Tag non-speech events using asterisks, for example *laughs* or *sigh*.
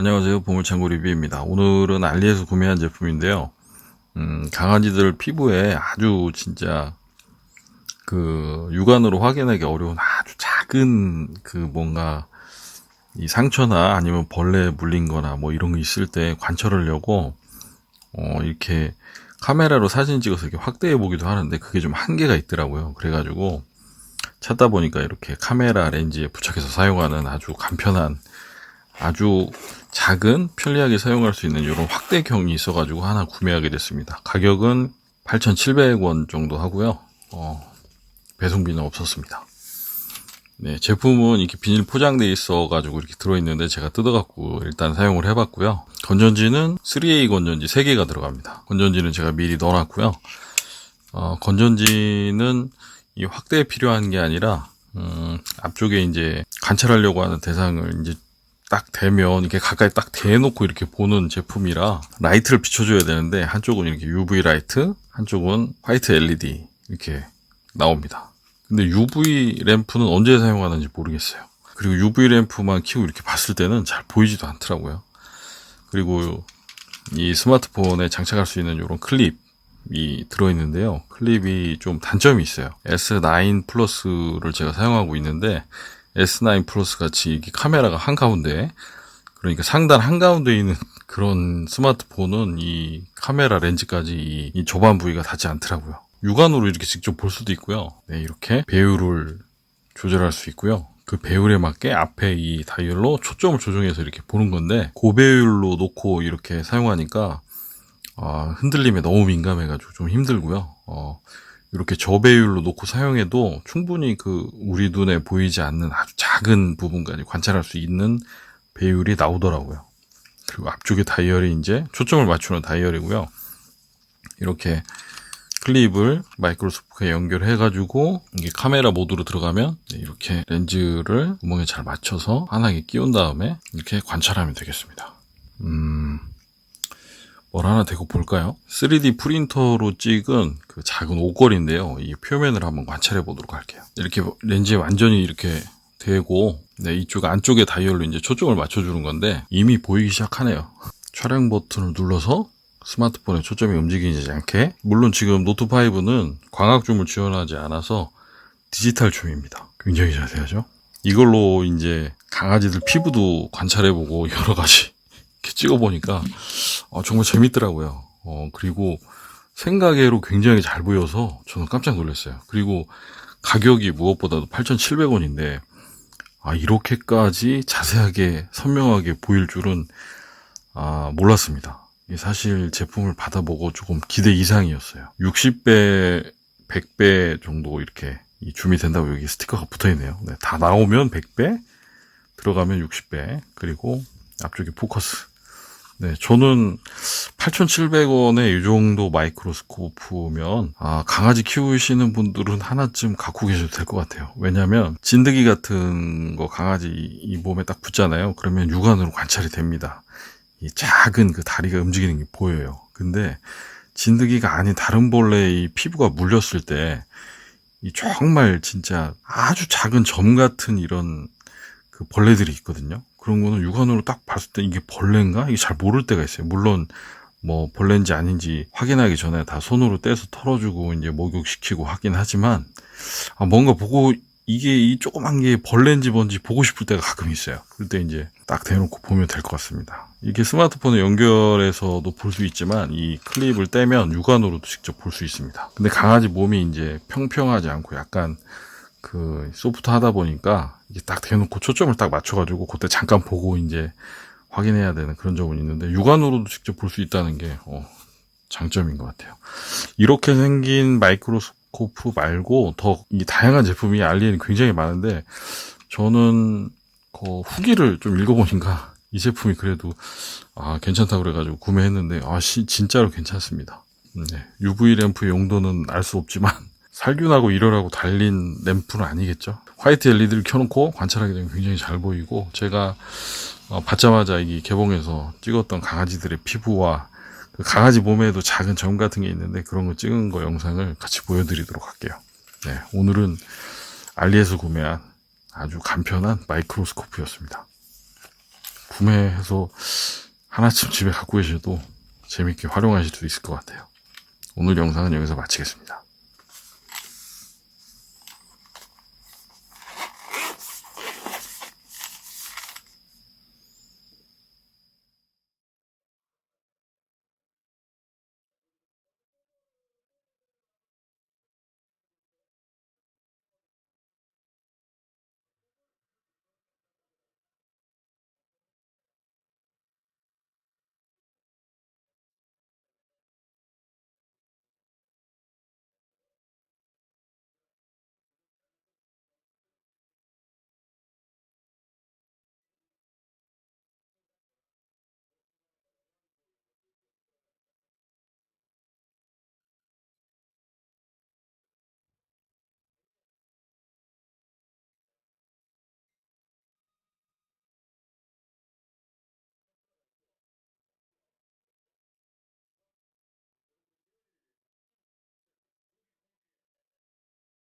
안녕하세요. 보물창고 리뷰입니다. 오늘은 알리에서 구매한 제품인데요. 음, 강아지들 피부에 아주 진짜 그 육안으로 확인하기 어려운 아주 작은 그 뭔가 이 상처나 아니면 벌레 물린 거나 뭐 이런 거 있을 때 관찰하려고 어, 이렇게 카메라로 사진 찍어서 이렇게 확대해 보기도 하는데 그게 좀 한계가 있더라고요. 그래가지고 찾다 보니까 이렇게 카메라 렌즈에 부착해서 사용하는 아주 간편한 아주 작은 편리하게 사용할 수 있는 이런 확대경이 있어가지고 하나 구매하게 됐습니다. 가격은 8,700원 정도 하고요. 어, 배송비는 없었습니다. 네, 제품은 이렇게 비닐 포장돼 있어가지고 이렇게 들어있는데 제가 뜯어갖고 일단 사용을 해봤고요. 건전지는 3A 건전지 3개가 들어갑니다. 건전지는 제가 미리 넣어놨고요. 어, 건전지는 이 확대에 필요한 게 아니라 음, 앞쪽에 이제 관찰하려고 하는 대상을 이제 딱 대면 이렇게 가까이 딱 대놓고 이렇게 보는 제품이라 라이트를 비춰줘야 되는데 한쪽은 이렇게 UV 라이트, 한쪽은 화이트 LED 이렇게 나옵니다. 근데 UV 램프는 언제 사용하는지 모르겠어요. 그리고 UV 램프만 켜고 이렇게 봤을 때는 잘 보이지도 않더라고요. 그리고 이 스마트폰에 장착할 수 있는 이런 클립이 들어있는데요. 클립이 좀 단점이 있어요. S9 플러스를 제가 사용하고 있는데 S9 플러스 같이 이게 카메라가 한가운데 그러니까 상단 한가운데 있는 *laughs* 그런 스마트폰은 이 카메라 렌즈까지 이, 이 조반 부위가 닿지 않더라고요. 육안으로 이렇게 직접 볼 수도 있고요. 네, 이렇게 배율을 조절할 수 있고요. 그 배율에 맞게 앞에 이 다이얼로 초점을 조정해서 이렇게 보는 건데 고배율로 놓고 이렇게 사용하니까 아, 흔들림에 너무 민감해가지고 좀 힘들고요. 어, 이렇게 저배율로 놓고 사용해도 충분히 그 우리 눈에 보이지 않는 아주 작은 부분까지 관찰할 수 있는 배율이 나오더라고요. 그리고 앞쪽에 다이얼이 이제 초점을 맞추는 다이얼이고요. 이렇게 클립을 마이크로소프트에 연결해가지고 이게 카메라 모드로 들어가면 이렇게 렌즈를 구멍에 잘 맞춰서 환하게 끼운 다음에 이렇게 관찰하면 되겠습니다. 음, 뭘 하나 대고 볼까요? 3D 프린터로 찍은 그 작은 옷걸이인데요. 이 표면을 한번 관찰해 보도록 할게요. 이렇게 렌즈에 완전히 이렇게 대고 네, 이쪽 안쪽에 다이얼로 이제 초점을 맞춰주는 건데 이미 보이기 시작하네요. 촬영 버튼을 눌러서 스마트폰에 초점이 움직이지 않게 물론 지금 노트5는 광학줌을 지원하지 않아서 디지털 줌입니다. 굉장히 자세하죠? 이걸로 이제 강아지들 피부도 관찰해보고 여러 가지 이렇게 찍어보니까 어, 정말 재밌더라고요. 어, 그리고 생각외로 굉장히 잘 보여서 저는 깜짝 놀랐어요. 그리고 가격이 무엇보다도 8,700원인데 아, 이렇게까지 자세하게 선명하게 보일 줄은 아, 몰랐습니다. 사실 제품을 받아보고 조금 기대 이상이었어요. 60배, 100배 정도 이렇게 이 줌이 된다고 여기 스티커가 붙어 있네요. 네, 다 나오면 100배, 들어가면 60배, 그리고 앞쪽에 포커스. 네, 저는 8,700원에 이 정도 마이크로스코프면 아, 강아지 키우시는 분들은 하나쯤 갖고 계셔도 될 것 같아요. 왜냐하면 진드기 같은 거 강아지 이 몸에 딱 붙잖아요. 그러면 육안으로 관찰이 됩니다. 이 작은 그 다리가 움직이는 게 보여요. 근데 진드기가 아닌 다른 벌레의 피부가 물렸을 때 이 정말 진짜 아주 작은 점 같은 이런 그 벌레들이 있거든요. 그런 거는 육안으로 딱 봤을 때 이게 벌레인가? 이게 잘 모를 때가 있어요. 물론 뭐 벌레인지 아닌지 확인하기 전에 다 손으로 떼서 털어주고 이제 목욕시키고 하긴 하지만 아 뭔가 보고 이게 이 조그만 게 벌레인지 뭔지 보고 싶을 때가 가끔 있어요. 그럴 때 이제 딱 대놓고 보면 될 것 같습니다. 이게 스마트폰에 연결해서도 볼 수 있지만 이 클립을 떼면 육안으로도 직접 볼 수 있습니다. 근데 강아지 몸이 이제 평평하지 않고 약간 그 소프트 하다 보니까 이게 딱 대놓고 초점을 딱 맞춰가지고 그때 잠깐 보고 이제 확인해야 되는 그런 점은 있는데 육안으로도 직접 볼 수 있다는 게 어, 장점인 것 같아요. 이렇게 생긴 마이크로스코프 말고 더 이 다양한 제품이 알리에는 굉장히 많은데 저는 그 후기를 좀 읽어보니까 *laughs* 이 제품이 그래도 아 괜찮다고 그래가지고 구매했는데 아 시, 진짜로 괜찮습니다. 네, UV 램프의 용도는 알 수 없지만 살균하고 일어나고 달린 램프는 아니겠죠. 화이트 LED를 켜놓고 관찰하게 되면 굉장히 잘 보이고 제가 어, 받자마자 이 개봉해서 찍었던 강아지들의 피부와 그 강아지 몸에도 작은 점 같은 게 있는데 그런 거 찍은 거 영상을 같이 보여드리도록 할게요. 네, 오늘은 알리에서 구매한 아주 간편한 마이크로스코프였습니다. 구매해서 하나쯤 집에 갖고 계셔도 재밌게 활용하실 수 있을 것 같아요. 오늘 영상은 여기서 마치겠습니다.